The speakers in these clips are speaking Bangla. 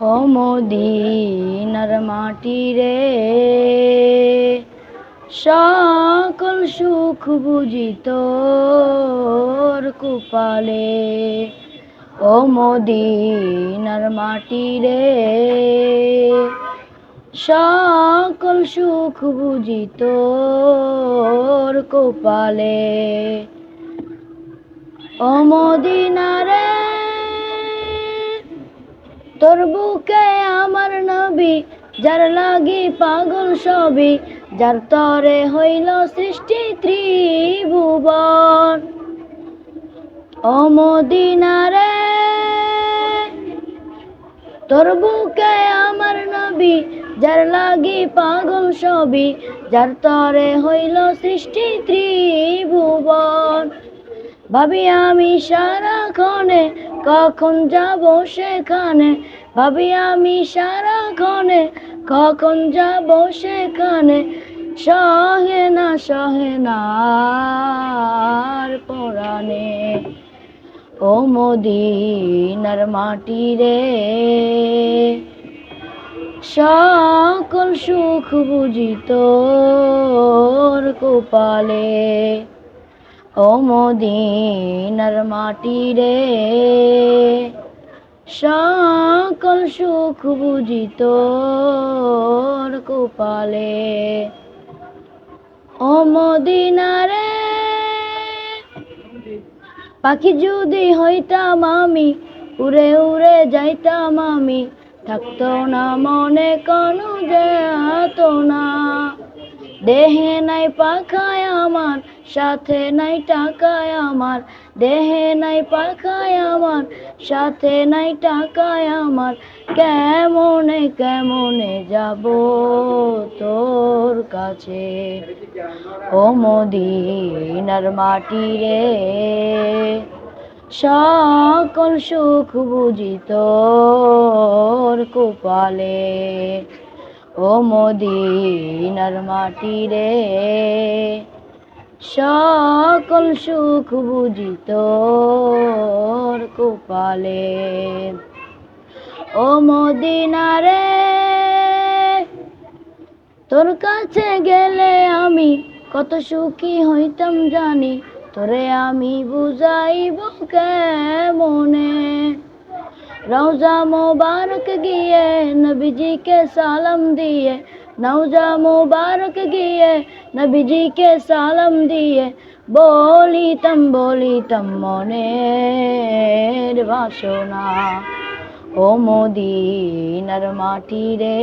ও মদিনার মাটি রে সকল সুখ বুঝি তোর কুপালে। ও মদিনার মাটি রে সকল সুখ বুঝি তোর কোপালে। ও মদিনারে তোর বুকে আমার নবী, যার লাগি পাগল সবই, যার তরে হইল সৃষ্টি ত্রিভুবন। ও মদিনারে, তোর বুকে আমার নবী, যার লাগি পাগল সবই, যার তরে হইল সৃষ্টি ত্রিভুবন। ভাবি আমি সারাক্ষণে কখন যাব সেখানে ভাবি আমি সারা সারাক্ষণে কখন যাব সেখানে? সহে না সহে না পরাণে। ও মদিনার মাটি রে। সকল সুখ বুঝি তোর কোপালে। ও মদিনার মাটি রে। সকল সুখ বুঝি তোর কোপালে। ও মদিনারে, পাখি যদি হইতাম আমি, উড়ে উড়ে যাইতাম আমি, থাকতো না মনে কোনো যেত না দেহে নাই পাখায় আমার সাথে নাই টাকায় আমার, দেহে নাই পাখায় আমার, সাথে নাই টাকায় আমার, কেমনে কেমনে যাব তোর কাছে? ও মদিনার মাটি রে, সকল সুখ বুঝি তোর কোপালে। ও মদিনার মাটি রে সকল সুখ বুঝি তোর কোপালে। ও মদিনারে তোর কাছে গেলে আমি কত সুখী হইতাম জানি, তোরে আমি বুঝাইব কেমনে? রওজা মোবারক গিয়ে নবীজিকে সালাম দিয়ে নওজা মোবারক গিয়ে নবীজিকে সালাম দিয়ে বলিতাম বলিতাম মনের বাসনা। ও মদিনার মাটি রে,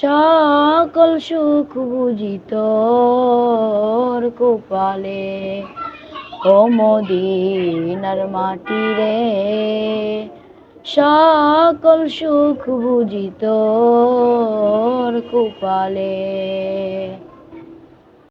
সকল সুখ বুঝি তোর কোপালে। ও মদিনার মাটি রে সকল সুখ বুঝিত কপালে।